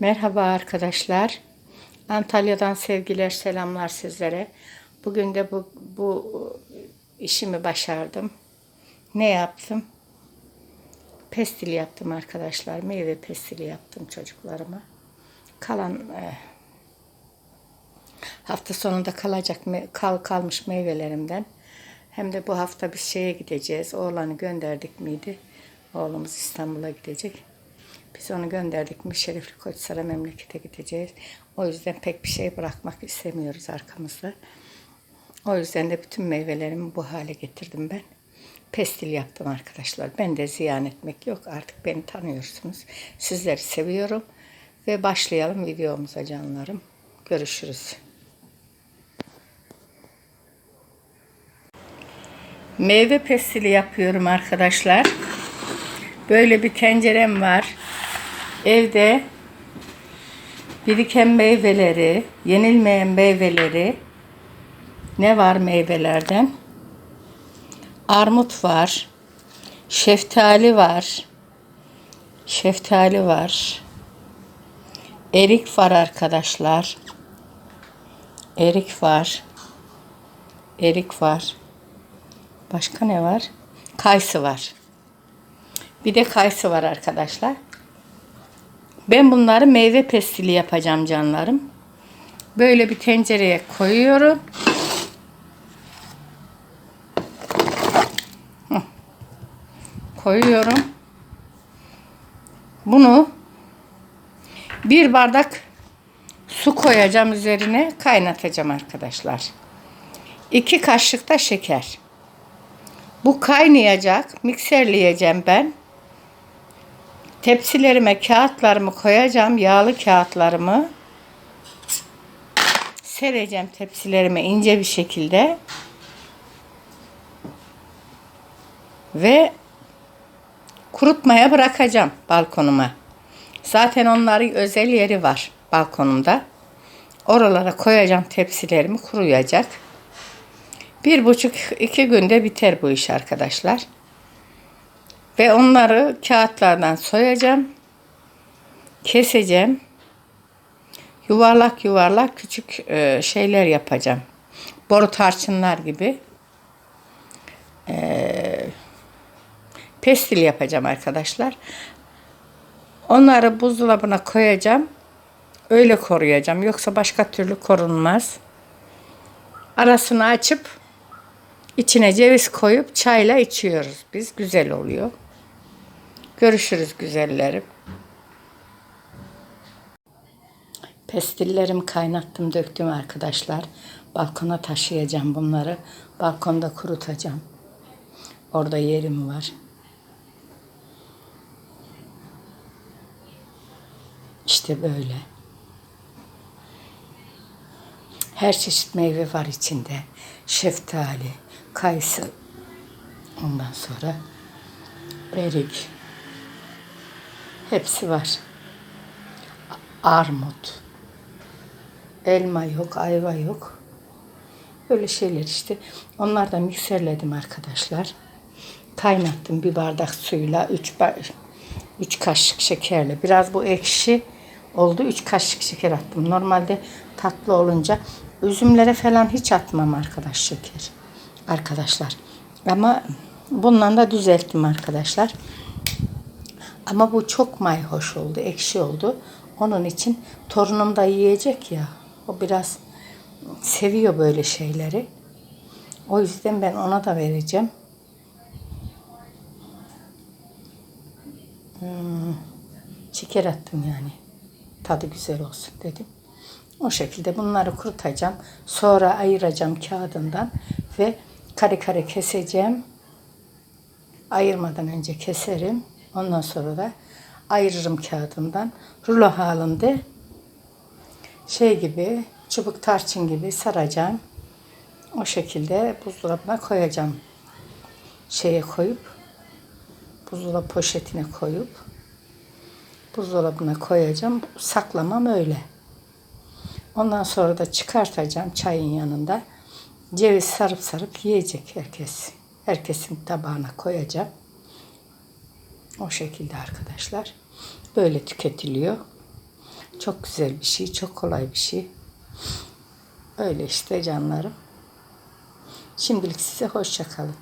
Merhaba arkadaşlar. Antalya'dan sevgiler, selamlar sizlere. Bugün de bu, bu işimi başardım. Ne yaptım? Pestil yaptım arkadaşlar. Meyve pestili yaptım çocuklarıma. Kalan e, hafta sonunda kalacak kal kalmış meyvelerimden. Hem de bu hafta bir şeye gideceğiz. Oğlanı gönderdik miydi? Oğlumuz İstanbul'a gidecek. Biz onu gönderdik mi Şerifli Koçsar'a memlekete gideceğiz. O yüzden pek bir şey bırakmak istemiyoruz arkamızda. O yüzden de bütün meyvelerimi bu hale getirdim ben. Pestil yaptım arkadaşlar. Ben de ziyan etmek yok. Artık beni tanıyorsunuz. Sizleri seviyorum. Ve başlayalım videomuza canlarım. Görüşürüz. Meyve pestili yapıyorum arkadaşlar. Böyle bir tencerem var. Evde biriken meyveleri, yenilmeyen meyveleri ne var meyvelerden? Armut var. Şeftali var. Şeftali var. Erik var arkadaşlar. Erik var. Erik var. Başka ne var? Kayısı var. Bir de kayısı var arkadaşlar. Ben bunları meyve pestili yapacağım canlarım. Böyle bir tencereye koyuyorum. Koyuyorum. Bunu bir bardak su koyacağım üzerine kaynatacağım arkadaşlar. İki kaşık da şeker. Bu kaynayacak. Mikserleyeceğim ben. Tepsilerime kağıtlarımı koyacağım. Yağlı kağıtlarımı. Sereceğim tepsilerime ince bir şekilde. Ve kurutmaya bırakacağım balkonuma. Zaten onların özel yeri var balkonumda. Oralara koyacağım tepsilerimi kuruyacak. Bir buçuk iki günde biter bu iş arkadaşlar. Ve onları kağıtlardan soyacağım. Keseceğim. Yuvarlak yuvarlak küçük e, şeyler yapacağım. Boru tarçınlar gibi. E, pestil yapacağım arkadaşlar. Onları buzdolabına koyacağım. Öyle koruyacağım. Yoksa başka türlü korunmaz. Arasını açıp içine ceviz koyup çayla içiyoruz biz. Güzel oluyor. Görüşürüz güzellerim. Pestillerimi kaynattım döktüm arkadaşlar. Balkona taşıyacağım bunları. Balkonda kurutacağım. Orada yerim var. İşte böyle. Her çeşit meyve var içinde. Şeftali, kayısı, ondan sonra erik. Hepsi var. Armut. Elma yok, ayva yok. Böyle şeyler işte. Onları da mikserledim arkadaşlar. Kaynattım bir bardak suyla. Üç, ba- üç kaşık şekerle. Biraz bu ekşi oldu. Üç kaşık şeker attım. Normalde tatlı olunca üzümlere falan hiç atmam arkadaş şeker. Arkadaşlar. Ama bundan da düzelttim arkadaşlar. Ama bu çok mayhoş oldu, ekşi oldu. Onun için torunum da yiyecek ya. O biraz seviyor böyle şeyleri. O yüzden ben ona da vereceğim. Hmm, şeker attım yani. Tadı güzel olsun dedim. O şekilde bunları kurutacağım. Sonra ayıracağım kağıdından ve kare kare keseceğim. Ayırmadan önce keserim. Ondan sonra da ayırırım kağıdından. Rulo halinde şey gibi çubuk tarçın gibi saracağım. O şekilde buzdolabına koyacağım. Şeye koyup buzdolabı poşetine koyup buzdolabına koyacağım. Saklamam öyle. Ondan sonra da çıkartacağım çayın yanında. Ceviz sarıp sarıp yiyecek herkes. Herkesin tabağına koyacağım. O şekilde arkadaşlar. Böyle tüketiliyor. Çok güzel bir şey, çok kolay bir şey. Öyle işte canlarım. Şimdilik size hoşça kalın.